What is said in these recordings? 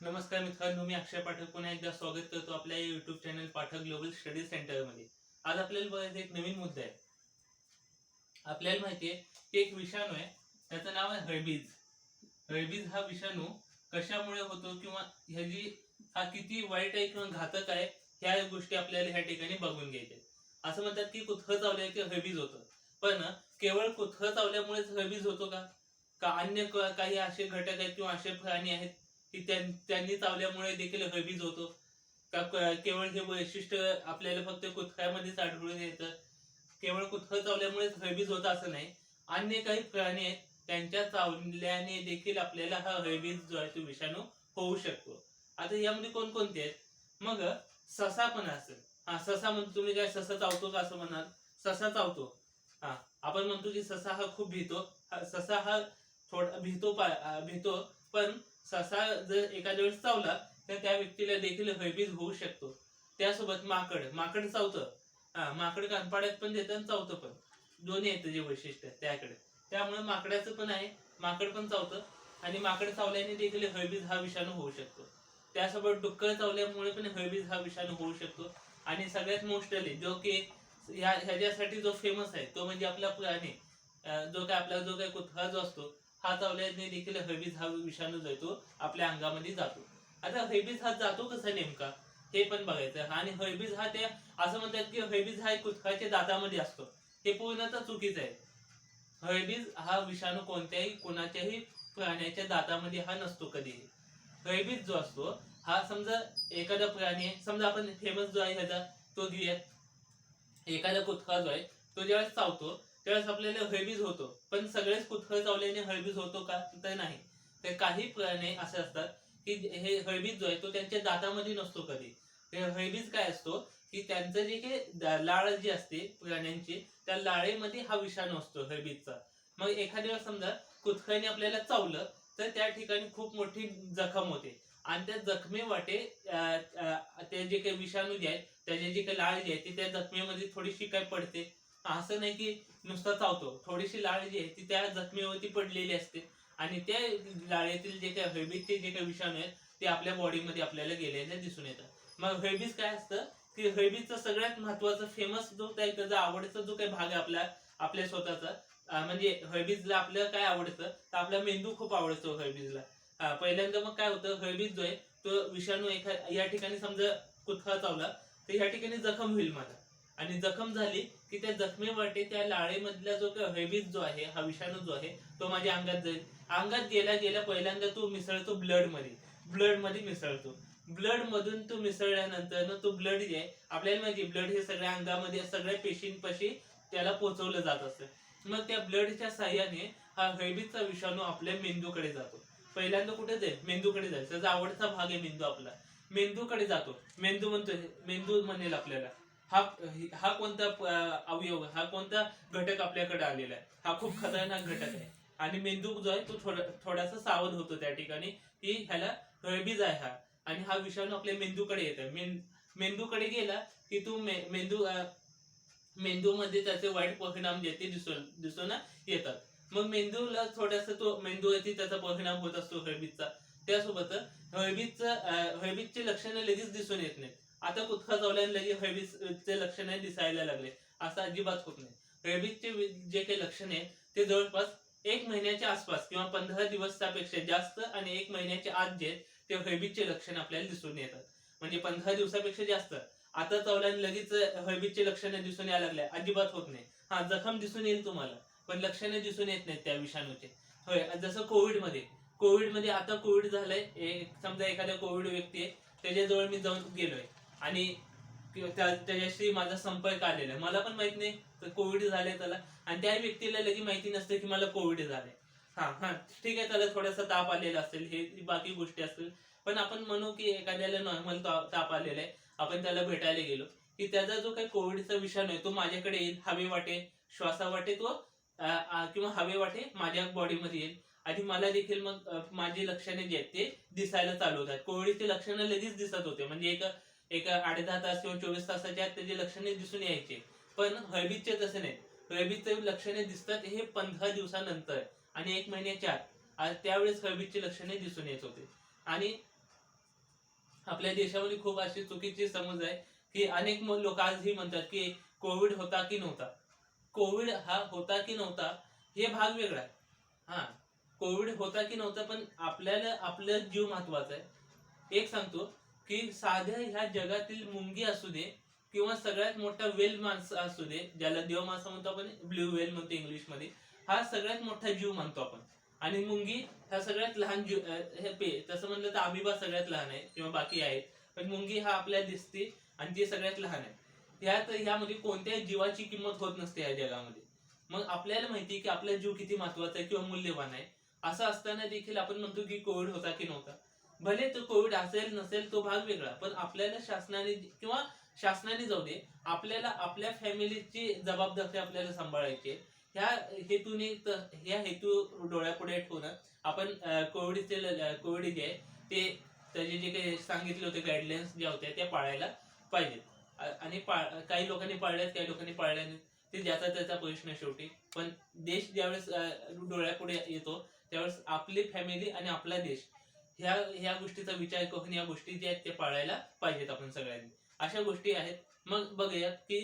नमस्कार मित्रांनो मी अक्षय पाठक पुन्हा एकदा स्वागत करतो आपल्या YouTube channel Pathak global study सेंटरमध्ये. आज आपल्याला बघायचा एक नवीन मुद्दा आहे. आपल्याला माहिती आहे की एक विषाणू आहे त्याचं नाव आहे हळबीज हळबीज हा विषाणू कशामुळे होतो किंवा ह्याची हा किती वाईट आहे किंवा घातक आहे ह्या गोष्टी आपल्याला ह्या ठिकाणी बघून घ्यायच्या असं म्हणतात की कुथळ चावल्या की हळबीज होतं. पण केवळ कुथळ चावल्यामुळेच हळबीज होतो का? का अन्य काही असे घटक आहेत किंवा असे प्राणी आहेत की त्यांनी चावल्यामुळे देखील हबीज होतो. का केवळ हे वैशिष्ट्य आपल्याला फक्त कुत्र्यामध्येच आढळून येतं. केवळ कुत्रा चावल्यामुळेच हबीज होत असं नाही. अन्य काही प्राणी आहेत त्यांच्या चावल्याने देखील आपल्याला हा हळबीज जो आहे तो विषाणू होऊ शकतो. आता यामध्ये कोणकोणते आहेत? मग ससा पण असेल. हा ससा म्हणतो तुम्ही काय ससा चावतो का असं म्हणाल? ससा चावतो. हा आपण म्हणतो की ससा हा खूप भीतो. हा- ससा हा थोडा भीतो पा- भीतो. पण ससा जर एखाद्या वेळेस चावला तर त्या व्यक्तीला देखील हळबीज होऊ शकतो. त्यासोबत माकड. माकड चावतं. हा माकड कानपाड्यात पण देतं आणि चावतं पण. दोन्ही आहेत जे वैशिष्ट्य आहे त्याकडे. त्यामुळे माकडाचं पण आहे माकड पण चावतं आणि माकड चावल्याने देखील हळबीज हा विषाणू होऊ शकतो. त्यासोबत डुक्कर चावल्यामुळे पण हळबीज हा विषाणू होऊ शकतो. आणि सगळ्यात मोस्टली जो की ह्या ह्याच्यासाठी जो फेमस आहे तो म्हणजे आपला प्राणी. जो काय आपला जो काय कुत्रा जो असतो हा चावल्याने देखील हळबीज हा विषाणू जो आहे तो आपल्या अंगामध्ये जातो. आता हळबीज हा जातो कसा नेमका? हे पण बघायचं. आणि हळबीज हा ते असं म्हणतात की हळबीज हा एक दातामध्ये असतो. हे पूर्णतः चुकीचं आहे. हळबीज हा विषाणू कोणत्याही कोणाच्याही प्राण्याच्या दातामध्ये हा नसतो कधीही. हळबीज जो असतो हा समजा एखादा प्राणी आहे समजा आपण फेमस जो आहे ह्याचा तो घेऊयात. एखादा कुत्रा जो आहे तो ज्यावेळेस चावतो त्यावेळेस आपल्याला हळबीज होतो. पण सगळेच कुत्रा चावल्याने हळबीज होतो का? तर नाही. तर काही प्राणी असे असतात की हे हळबीज जो आहे तो त्यांच्या दातामध्ये नसतो कधी. ते हळबीज काय असतो की त्यांचं जे काही लाळ जी असते प्राण्यांची त्या लाळेमध्ये हा विषाणू असतो हळबीजचा. मग एखाद्या वेळेस समजा कुत्र्याने आपल्याला चावलं तर त्या ठिकाणी खूप मोठी जखम होते. आणि त्या जखमे वाटे ते जे काही विषाणू जे आहेत त्याचे जे काही लाळ जी आहे ती त्या जखमेमध्ये थोडीशी काय पडते? असं नाही की नुसता चावतो. थोडीशी लाळ जी आहे ती त्या जखमेवरती पडलेली असते. आणि त्या लाळेतील जे काही हळबीजचे जे काही विषाणू आहेत ते आपल्या बॉडीमध्ये आपल्याला गेलेले दिसून येतात. मग हळबीज काय असतं की हळबीजचा सगळ्यात महत्त्वाचा फेमस जो काही त्याचा आवडीचा जो काही भाग आहे आपला आपल्या स्वतःचा म्हणजे हळबीजला आपल्याला काय आवडतं? तर आपला मेंदू खूप आवडतो हळबीजला पहिल्यांदा मग काय होतं? हळबीज जो आहे तो विषाणू एखाद या ठिकाणी समजा कुत्रा चावला तर या ठिकाणी जखम होईल माझा आणि जखम झाली की त्या जखमेवाटे त्या लाळेमधला जो काही हळबीज जो आहे हा विषाणू जो आहे तो माझ्या अंगात जाईल. अंगात गेल्या गेल्या पहिल्यांदा तो मिसळतो ब्लडमध्ये ब्लडमध्ये मिसळतो. ब्लड मधून तो मिसळल्यानंतर ना तो ब्लड जे आहे आपल्याला माहिती ब्लड हे सगळ्या अंगामध्ये सगळ्या पेशींपाशी त्याला पोचवलं जात असतं. मग त्या ब्लडच्या साह्याने हा हळबीजचा विषाणू आपल्या मेंदूकडे जातो. पहिल्यांदा कुठे जाईल? मेंदूकडे जाईल. त्याचा आवडता भाग आहे मेंदू आपला. मेंदूकडे जातो. मेंदू म्हणतोय मेंदू म्हणेल आपल्याला. हा हा कोणता अवयव हा कोणता घटक आपल्याकडे आलेला आहे? हा खूप खतरनाक घटक आहे. आणि मेंदू जो आहे तो थोडा थोडासा सावध होतो त्या ठिकाणी. की ह्याला हळबीज आहे हा. आणि हा विषाणू आपल्या मेंदूकडे येतो मेन मेंदूकडे गेला की तू मे- मेंदू मेंदूमध्ये त्याचे वाईट परिणाम जे ते दिसून दिसून येतात. मग मेंदूला थोडासा तो मेंदूवरती त्याचा परिणाम होत असतो हळबीजचा. त्यासोबत हळबीजचं हळबीजची लक्षणं लगेच दिसून येत नाही आता कुत्रा चावल्याने लगेच हळबीजचे लक्षण दिसायला लागले. असं अजिबात होत नाही. हळबीजचे जे काही लक्षण आहे ते जवळपास एक महिन्याच्या आसपास किंवा पंधरा दिवसापेक्षा जास्त आणि एक महिन्याच्या आत जे आहेत, ते हळबीजचे लक्षण आपल्याला दिसून येतात. म्हणजे पंधरा दिवसापेक्षा जास्त. आता चावल्याने लगेच हळबीजचे लक्षण दिसून यायला लागले. अजिबात होत नाही. हा जखम दिसून येईल तुम्हाला पण लक्षणे दिसून येत नाहीत त्या विषाणूचे. होय जसं कोविडमध्ये कोविडमध्ये आता कोविड झालंय. समजा एखादा कोविड व्यक्ती आहे त्याच्याजवळ मी जाऊन गेलोय. आणि त्याच्याशी माझा संपर्क आलेला आहे. मला पण माहीत नाही तर कोविड झाले त्याला. आणि त्या व्यक्तीला लगेच माहिती नसते की मला कोविड झालंय. हा हा. ठीक आहे त्याला थोडासा ताप आलेला असेल हे बाकी गोष्टी असतील. पण आपण म्हणू की एखाद्याला नॉर्मल ताप आलेला आहे. आपण त्याला भेटायला गेलो की त्याचा जो काही कोविडचा विषाणू आहे तो माझ्याकडे येईल हवे वाटे श्वासा वाटे तो किंवा हवे वाटे माझ्या बॉडीमध्ये येईल. आणि मला देखील मग माझी लक्षणे जे आहेत ते दिसायला चालू होतात. कोविडची लक्षणं लगेच दिसत होते. म्हणजे एक एक आठ दहा तास किंवा चोवीस तासाच्या आत त्याची लक्षणे दिसून यायचे. पण हळबीजचे तसे नाही. हळबीजचे लक्षणे दिसतात हे पंधरा दिवसानंतर आणि एक महिन्याच्या आत. त्यावेळेस हळबीजची लक्षणे दिसून येत होते. आणि आपल्या देशामध्ये खूप अशी चुकीची समज आहे की अनेक लोक आजही म्हणतात की कोविड होता की नव्हता. कोविड हा होता की नव्हता हे भाग वेगळा आहे. हा कोविड होता की नव्हता पण आपल्याला आपलं जीव महत्त्वाचा आहे. एक सांगतो की साध्या ह्या जगातील मुंगी असू दे किंवा सगळ्यात मोठा वेल माणसं असू दे ज्याला देव माणसं म्हणतो आपण ब्ल्यू वेल म्हणतो इंग्लिशमध्ये हा सगळ्यात मोठा जीव मानतो आपण. आणि मुंगी हा सगळ्यात लहान जीव हे पे तसं म्हणलं तर आबिबा सगळ्यात लहान आहे किंवा बाकी आहेत. पण मुंगी हा आपल्याला दिसते आणि ती सगळ्यात लहान आहे. ह्यात ह्यामध्ये कोणत्याही जीवाची किंमत होत नसते या जगामध्ये. मग आपल्याला माहिती आहे की आपला जीव किती महत्त्वाचा आहे किंवा मूल्यवान आहे. असं असताना देखील आपण म्हणतो की कोविड होता की नव्हता. भले तो कोविड असेल नसेल तो भाग वेगळा पण आपल्याला शासनाने किंवा शासनाने जाऊ दे आपल्याला आपल्या फॅमिलीची जबाबदारी आपल्याला सांभाळायची ह्या हेतूने ह्या हेतू डोळ्यापुढे ठेवून आपण कोविडचे कोविड जे ते त्याचे जे काही सांगितले होते गाईडलाईन्स ज्या होत्या त्या पाळायला पाहिजेत. आणि काही लोकांनी पाळल्यात काही लोकांनी पाळल्या नाही ते ज्याचा त्याचा प्रश्न शेवटी. पण देश ज्यावेळेस डोळ्यापुढे येतो त्यावेळेस आपली फॅमिली आणि आपला देश ह्या ह्या गोष्टीचा विचार करून या गोष्टी ज्या आहेत त्या पाळायला पाहिजेत आपण सगळ्यांनी. अशा गोष्टी आहेत. मग बघूयात की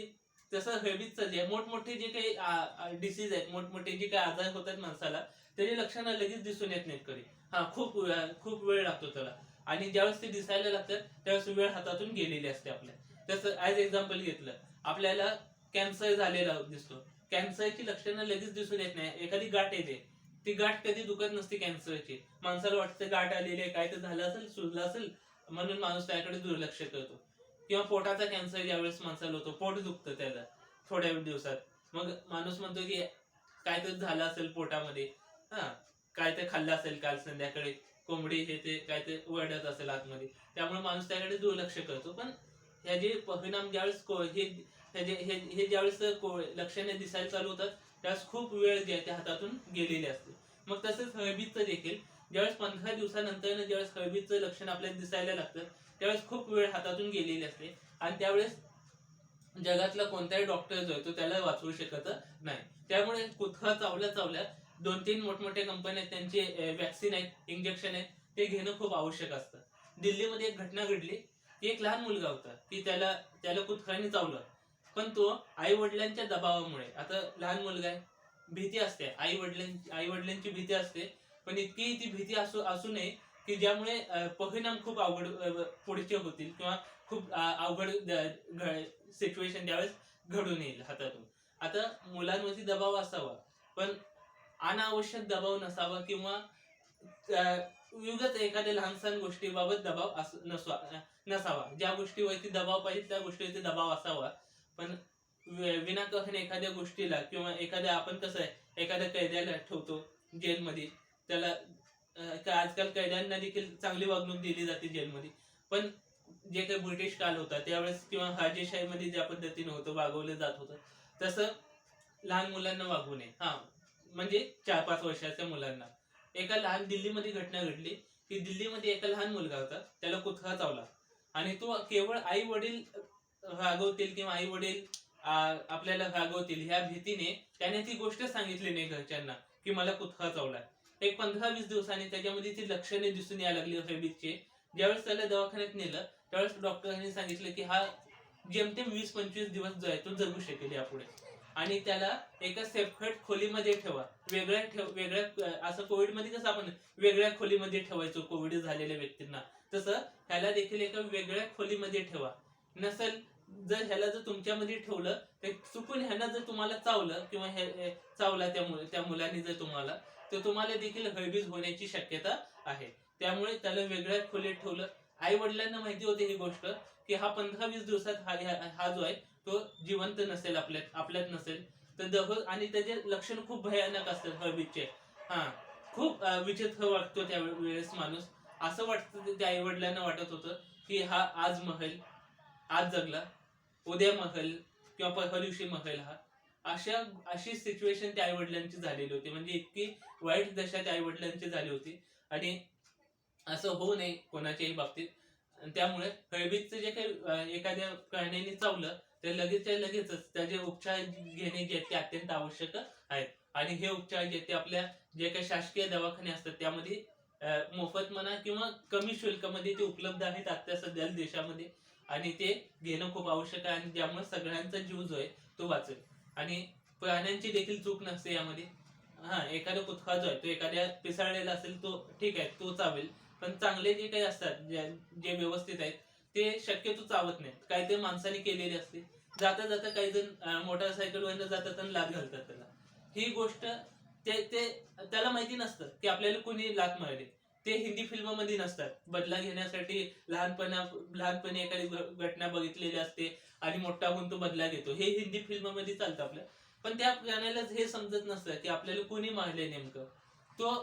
तसं हेबिटचं जे मोठमोठे जे काही डिसीज आहेत मोठमोठे जे काही आजार होतात माणसाला त्याची लक्षणं लगेच दिसून येत नाहीत कधी. हा खूप खूप वेळ लागतो त्याला. आणि ज्यावेळेस ते दिसायला लागतात त्यावेळेस वेळ हातातून गेलेली असते आपल्या. तसं ऍज एक्झाम्पल घेतलं आपल्याला कॅन्सर झालेला दिसतो. कॅन्सरची लक्षणं लगेच दिसून येत नाही. एखादी गाठ येते. ती गाठ कधी दुखत नसते कॅन्सरची माणसाला वाटतं गाठ आलेली आहे काय तर झालं असेल सुजलं असेल म्हणून माणूस त्याकडे दुर्लक्ष करतो. किंवा पोटाचा कॅन्सर ज्यावेळेस माणसाला होतो पोट दुखतं त्याला थोड्या दिवसात. मग माणूस म्हणतो की काय तर झालं असेल पोटामध्ये हा काय तर खाल्लं असेल काल संध्याकाळी कोंबडी हे ते काय ते वरडत असेल आतमध्ये. त्यामुळे माणूस त्याकडे दुर्लक्ष करतो. पण ह्याचे परिणाम ज्यावेळेस हे हे हे ज्यावेळेस को- लक्षणे दिसायला चालू होतात त्यावेळेस खूप वेळ जी आहे ते हातातून गेलेली असते. मग तसेच हळबीचं देखील. ज्यावेळेस पंधरा दिवसानंतर ज्यावेळेस हळबीचं लक्षण आपल्याला दिसायला लागतं त्यावेळेस खूप वेळ हातातून गेलेली असते. आणि त्यावेळेस जगातला कोणताही डॉक्टर जो आहे तो त्याला वाचवू शकत नाही. त्यामुळे कुठला चावल्या चावल्या दोन तीन मोठमोठ्या कंपन्या आहेत त्यांचे वॅक्सिन आहेत इंजेक्शन आहेत ते घेणं खूप आवश्यक असतं. दिल्लीमध्ये एक घटना घडली. की एक लहान मुलगा होता की त्याला त्याला कुत्र्याने चावलं. पण तो आई वडिलांच्या दबावामुळे. आता लहान मुलगा आहे भीती असते. आई वडिलांची आई वडिलांची भीती असते. पण इतकी ती भीती असू असू नये की ज्यामुळे परिणाम खूप अवघड पुढचे होतील किंवा खूप अवघड सिच्युएशन त्यावेळेस घडून येईल हातातून. आता मुलांवरती दबाव असावा पण अनावश्यक दबाव नसावा किंवा युगच एखाद्या एखाद्या लहानसहान गोष्टीबाबत दबाव अस नसावा. ज्या गोष्टीवरती दबाव पाहिजे त्या गोष्टीवरती दबाव असावा. पण विनाकारण एखाद्या गोष्टीला किंवा एखाद्या आपण कसं आहे एखाद्या कैद्याला ठेवतो जेलमध्ये त्याला आजकाल कैद्यांना देखील चांगली वागणूक दिली जाते जेलमध्ये. पण जे काही ब्रिटिश काल होता त्यावेळेस किंवा हाजीशाहीमध्ये ज्या पद्धतीने होतं वागवलं जात होतं तसं लहान मुलांना वागवू नये. हा म्हणजे चार पाच वर्षाच्या मुलांना. एका लहान दिल्लीमध्ये घटना घडली की दिल्लीमध्ये एका लहान मुलगा होता त्याला कुत्रा चावला. आणि तो केवळ आई वडील रागवतील किंवा आई वडील आपल्याला रागवतील ह्या भीतीने त्याने ती गोष्ट सांगितली नाही घरच्यांना की मला कुत्रा चावला एक पंधरा वीस दिवसांनी त्याच्यामध्ये ती लक्षणे दिसून यायला लागली रेबीजचे ज्यावेळेस त्याला दवाखान्यात नेलं त्यावेळेस डॉक्टरांनी सांगितलं की हा जेमतेम वीस पंचवीस दिवस जो आहे तो जगू शकेल यापुढे. आणि त्याला एका सेपरेट खोलीमध्ये ठेवा. वेगळ्या ठेव वेगळ्या असं कोविडमध्ये कसं आपण वेगळ्या खोलीमध्ये ठेवायचो कोविड झालेल्या व्यक्तींना. तसं त्याला देखील एका वेगळ्या खोलीमध्ये ठेवा. नसेल जर ह्याला जर तुमच्यामध्ये ठेवलं तर चुकून ह्यानं जर तुम्हाला चावलं किंवा चावला त्या मु- त्या मुलांनी जर तुम्हाला तर तुम्हाला देखील हळबीज होण्याची शक्यता आहे. त्यामुळे त्याला वेगळ्या खोलीत ठेवलं. आई वडिलांना माहिती होते ही गोष्ट की हा पंधरा वीस दिवसात हा हा- जो आहे तो जिवंत नसेल आपल्यात आपल्यात नसेल. तर दह आणि त्याचे लक्षण खूप भयानक असतात हळबीजचे हा खूप विचित्र वाटतो त्या वेळेस माणूस. असं वाटतं त्या आई वडिलांना वाटत होतं की हा आज महल आज जगला. उद्या महल किंवा परवा दिवशी महल हा अशा अशी सिच्युएशन त्या आई वडिलांची झालेली होती. म्हणजे इतकी वाईट दशा त्या आई वडिलांची झाली होती. आणि असं होऊ नये कोणाच्याही बाबतीत. त्यामुळे हळबीजचं जे काही एखाद्या प्राण्याने चावलं ते लगेचच्या लगेचच त्याचे उपचार घेणे जे ते अत्यंत आवश्यक आहेत. आणि हे उपचार जे ते आपल्या जे काही शासकीय दवाखाने असतात त्यामध्ये मोफत म्हणा किंवा कमी शुल्कामध्ये ते उपलब्ध आहेत आता सध्या देशामध्ये. आणि ते घेणं खूप आवश्यक आहे आणि ज्यामुळे सगळ्यांचा जीव जो आहे तो वाचेल. आणि प्राण्यांची देखील चूक नसते यामध्ये. हा एखादा कुतका जो आहे तो एखाद्या पिसाळलेला असेल तो ठीक आहे तो चावेल. पण चांगले जे काही असतात जे व्यवस्थित आहेत ते शक्यतो चावत नाहीत. काही ते माणसाने केलेले असते. जाता जाता काही जण मोटरसायकल जातात आणि लात घालतात त्याला. ही गोष्ट ते ते त्याला माहिती नसतं की आपल्याला कोणी लात मारली. ते हिंदी फिल्ममध्ये नसतात. बदला घेण्यासाठी लहानपणा लहानपणी एखादी घटना बघितलेली असते आणि मोठा होऊन तो बदला घेतो. हे हिंदी फिल्ममध्ये चालतं आपल्या पण त्या प्राण्याला हे समजत नसतं की आपल्याला कोणी मारले नेमकं. तो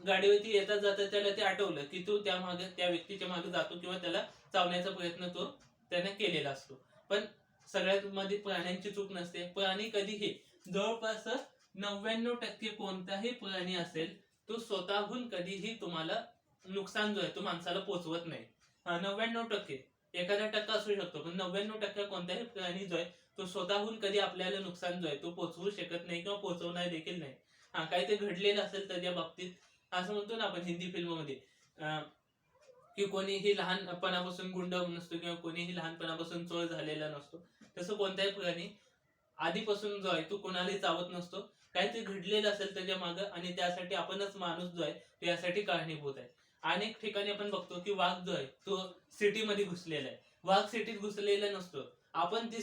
गाडीवरती येता जाता त्याला ते आठवलं की तो त्या मागे त्या व्यक्तीच्या मागे जातो किंवा त्याला चावण्याचा प्रयत्न तो त्याने केलेला असतो. पण सगळ्यात मध्ये प्राण्यांची चूक नसते. प्राणी कधीही जवळपास नव्याण्णव टक्के कोणताही प्राणी असेल तो स्वतःहून कधीही तुम्हाला नुकसान जो आहे तो माणसाला पोचवत नाही. नव्याण्णव टक्के. एखादा टक्का असू शकतो पण नव्याण्णव टक्के कोणताही प्राणी जो आहे तो स्वतःहून कधी आपल्याला नुकसान जो आहे तो पोचवू शकत नाही किंवा पोचवणार देखील नाही. हा काही ते घडलेलं असेल त्याच्या बाबतीत असं म्हणतो ना आपण हिंदी फिल्ममध्ये की कोणीही लहानपणापासून गुंड नसतो किंवा कोणीही लहानपणापासून चोर झालेला नसतो. तसं कोणताही प्राणी आधीपासून जो आहे तो कोणालाही चावत नसतो. काहीतरी घडलेलं असेल त्याच्या मागं आणि त्यासाठी आपणच माणूस जो आहे तो यासाठी कारणीभूत आहे. अनेक ठिकाणी आपण बघतो की वाघ जो आहे तो सिटीमध्ये घुसलेला आहे. वाघ सिटीत घुसलेला नसतो. आपण ती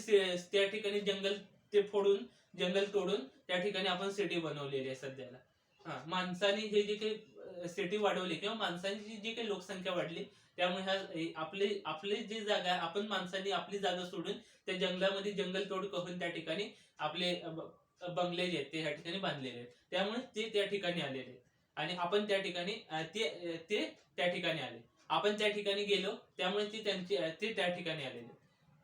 त्या ठिकाणी जंगल ते फोडून जंगल तोडून त्या ठिकाणी आपण सिटी बनवलेली आहे सध्याला. हा माणसाने हे जे काही सिटी वाढवली किंवा माणसांची जी काही लोकसंख्या वाढली त्यामुळे ह्या आपले आपले आपली जी जागा आहे, आपण माणसांनी आपली जागा सोडून त्या जंगलामध्ये जंगल तोड करून त्या ठिकाणी आपले बंगले जे आहेत ते ह्या ठिकाणी बांधलेले आहेत. त्यामुळे ते त्या ठिकाणी आलेले आहेत. आणि आपण त्या ठिकाणी ते ते त्या ठिकाणी आले. आपण त्या ठिकाणी गेलो त्यामुळे ते त्यांची ते त्या ठिकाणी आलेले.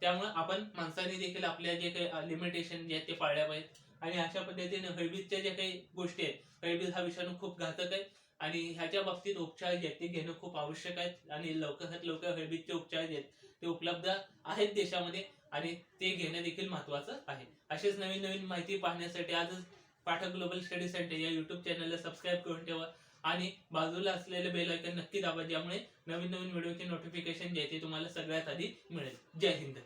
त्यामुळे आपण माणसांनी देखील आपल्या जे काही लिमिटेशन जे आहेत ते पाळल्या पाहिजेत. आणि अशा पद्धतीने हळबीजच्या ज्या काही गोष्टी आहेत हळबीज हा विषाणू खूप घातक आहे. आणि ह्याच्या बाबतीत उपचार जे आहेत ते घेणं खूप आवश्यक आहे आणि लवकरात लवकर हळबीजचे उपचार जे आहेत ते उपलब्ध आहेत देशामध्ये. आणि ते घेणं देखील महत्वाचं आहे. असेच नवीन नवीन माहिती पाहण्यासाठी आजच पाठक ग्लोबल स्टडी सेंटर या युट्यूब चॅनलला सबस्क्राईब करून ठेवा. आणि बाजूला असलेले बेल आयकन नक्की दाबा ज्यामुळे नवीन नवीन व्हिडिओचे नोटिफिकेशन जे आहे ते तुम्हाला सगळ्यात आधी मिळेल. जय हिंद.